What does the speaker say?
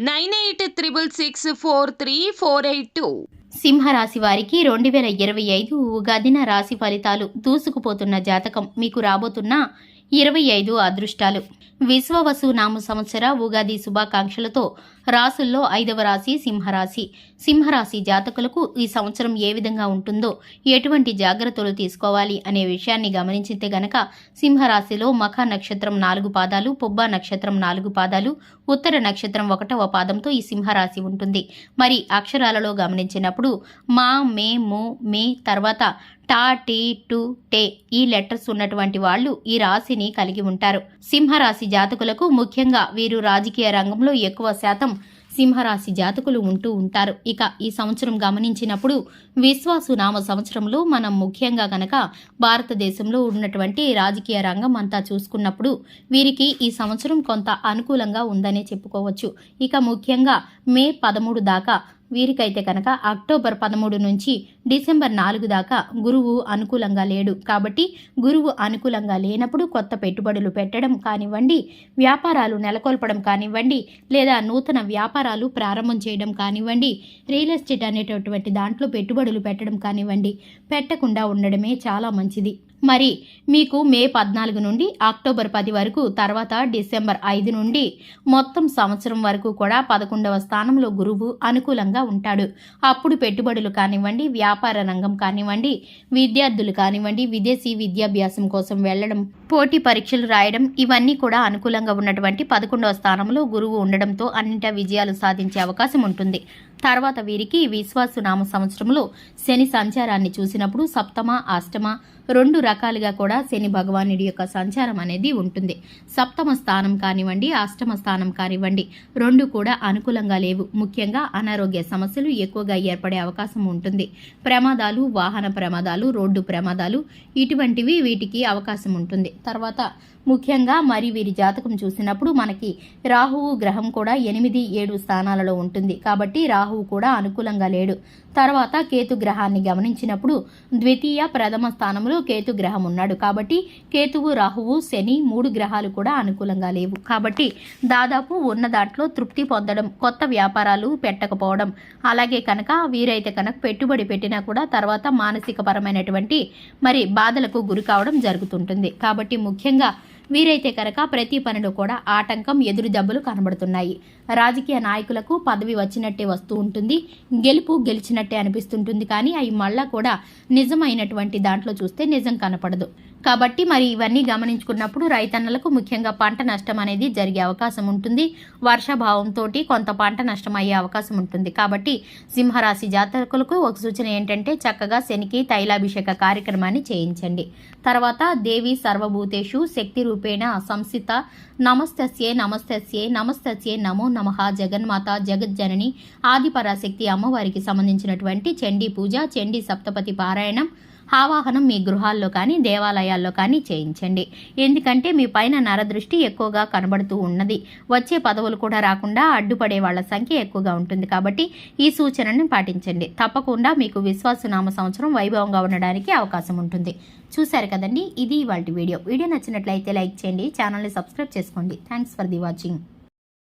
nine eight triple six four three four eight two. సింహరాశి వారికి రెండు వేల ఇరవై ఐదు ఉగాదిన రాశి ఫలితాలు దూసుకుపోతున్న జాతకం. మీకు రాబోతున్న ఇరవై ఐదు అదృష్టాలు. విశ్వవసు నామ సంవత్సర ఉగాది శుభాకాంక్షలతో రాసుల్లో ఐదవ రాశి సింహరాశి. సింహరాశి జాతకులకు ఈ సంవత్సరం ఏ విధంగా ఉంటుందో ఎటువంటి జాగ్రత్తలు తీసుకోవాలి అనే విషయాన్ని గమనించితే గనక సింహరాశిలో మఖ నక్షత్రం నాలుగు పాదాలు పుబ్బ నక్షత్రం నాలుగు పాదాలు ఉత్తర నక్షత్రం ఒకటవ పాదంతో ఈ సింహరాశి ఉంటుంది. మరి అక్షరాలలో గమనించినప్పుడు మా మే మో మే తర్వాత టా టీ టు టే ఈ లెటర్స్ ఉన్నటువంటి వాళ్ళు ఈ రాశిని కలిగి ఉంటారు. సింహరాశి జాతకులకు ముఖ్యంగా వీరు రాజకీయ రంగంలో ఎక్కువ శాతం సింహరాశి జాతకులు ఉంటూ ఉంటారు. ఇక ఈ సంవత్సరం గమనించినప్పుడు విశ్వాసు నామ సంవత్సరంలో మనం ముఖ్యంగా గనక భారతదేశంలో ఉన్నటువంటి రాజకీయ రంగం అంతా చూసుకున్నప్పుడు వీరికి ఈ సంవత్సరం కొంత అనుకూలంగా ఉందనే చెప్పుకోవచ్చు. ఇక ముఖ్యంగా మే పదమూడు దాకా వీరికైతే కనుక అక్టోబర్ పదమూడు నుంచి డిసెంబర్ నాలుగు దాకా గురువు అనుకూలంగా లేడు. కాబట్టి గురువు అనుకూలంగా లేనప్పుడు కొత్త పెట్టుబడులు పెట్టడం కానివ్వండి వ్యాపారాలు నెలకొల్పడం కానివ్వండి లేదా నూతన వ్యాపారాలు ప్రారంభం చేయడం కానివ్వండి రియల్ ఎస్టేట్ అనేటటువంటి దాంట్లో పెట్టుబడులు పెట్టడం కానివ్వండి పెట్టకుండా ఉండడమే చాలా మంచిది. మరి మీకు మే పద్నాలుగు నుండి అక్టోబర్ పది వరకు తర్వాత డిసెంబర్ ఐదు నుండి మొత్తం సంవత్సరం వరకు కూడా పదకొండవ స్థానంలో గురువు అనుకూలంగా ఉంటాడు. అప్పుడు పెట్టుబడులు కానివ్వండి వ్యాపార రంగం కానివ్వండి విద్యార్థులు కానివ్వండి విదేశీ విద్యాభ్యాసం కోసం వెళ్ళడం పోటీ పరీక్షలు రాయడం ఇవన్నీ కూడా అనుకూలంగా ఉన్నటువంటి పదకొండవ స్థానంలో గురువు ఉండడంతో అన్నింటా విజయాలు సాధించే అవకాశం ఉంటుంది. తర్వాత వీరికి విశ్వాసు నామ సంవత్సరంలో శని సంచారాన్ని చూసినప్పుడు సప్తమ అష్టమ రెండు రకాలుగా కూడా శని భగవానుడి యొక్క సంచారం అనేది ఉంటుంది. సప్తమ స్థానం కానివ్వండి అష్టమ స్థానం కానివ్వండి రెండు కూడా అనుకూలంగా లేవు. ముఖ్యంగా అనారోగ్య సమస్యలు ఎక్కువగా ఏర్పడే అవకాశం ఉంటుంది. ప్రమాదాలు వాహన ప్రమాదాలు రోడ్డు ప్రమాదాలు ఇటువంటివి వీటికి అవకాశం ఉంటుంది. తర్వాత ముఖ్యంగా మరి వీరి జాతకం చూసినప్పుడు మనకి రాహువు గ్రహం కూడా ఎనిమిది ఏడు స్థానాలలో ఉంటుంది. కాబట్టి రాహు రాహువు కూడా అనుకూలంగా లేడు. తర్వాత కేతు గ్రహాన్ని గమనించినప్పుడు ద్వితీయ ప్రథమ స్థానంలో కేతు గ్రహం ఉన్నాడు. కాబట్టి కేతువు రాహువు శని మూడు గ్రహాలు కూడా అనుకూలంగా లేవు. కాబట్టి దాదాపు ఉన్న దాంట్లో తృప్తి పొందడం కొత్త వ్యాపారాలు పెట్టకపోవడం అలాగే కనుక వీరైతే కనుక పెట్టుబడి పెట్టినా కూడా తర్వాత మానసిక పరమైనటువంటి మరి బాధలకు గురి కావడం జరుగుతుంటుంది. కాబట్టి ముఖ్యంగా వీరైతే కనుక ప్రతి పనిలో కూడా ఆటంకం ఎదురు దెబ్బలు కనబడుతున్నాయి. రాజకీయ నాయకులకు పదవి వచ్చినట్టే వస్తూ ఉంటుంది. గెలుపు గెలిచినట్టే అనిపిస్తుంటుంది కానీ అవి మళ్ళా కూడా నిజమైనటువంటి దాంట్లో చూస్తే నిజం కనపడదు. కాబట్టి మరి ఇవన్నీ గమనించుకున్నప్పుడు రైతన్నలకు ముఖ్యంగా పంట నష్టం అనేది జరిగే అవకాశం ఉంటుంది. వర్షాభావంతో కొంత పంట నష్టం అయ్యే అవకాశం ఉంటుంది. కాబట్టి సింహరాశి జాతకులకు ఒక సూచన ఏంటంటే చక్కగా శనికి తైలాభిషేక కార్యక్రమాన్ని చేయించండి. తర్వాత దేవి సర్వభూతేషు శక్తి రూపేణ సంస్థిత నమస్తస్యే నమస్తస్యే నమస్తస్యే నమో నమ. జగన్మాత జగజ్జనని ఆదిపరాశక్తి అమ్మవారికి సంబంధించినటువంటి చండీ పూజ చండీ సప్తపతి పారాయణం ఆవాహనం మీ గృహాల్లో కానీ దేవాలయాల్లో కానీ చేయించండి. ఎందుకంటే మీ పైన నరదృష్టి ఎక్కువగా కనబడుతూ ఉన్నది. వచ్చే పదవులు కూడా రాకుండా అడ్డుపడే వాళ్ళ సంఖ్య ఎక్కువగా ఉంటుంది కాబట్టి ఈ సూచనని పాటించండి. తప్పకుండా మీకు విశ్వాసనామ సంవత్సరం వైభవంగా ఉండడానికి అవకాశం ఉంటుంది. చూశారు కదండి? ఇది ఇవాళ వీడియో. వీడియో నచ్చినట్లయితే లైక్ చేయండి ఛానల్ని సబ్స్క్రైబ్ చేసుకోండి. Thanks for the watching.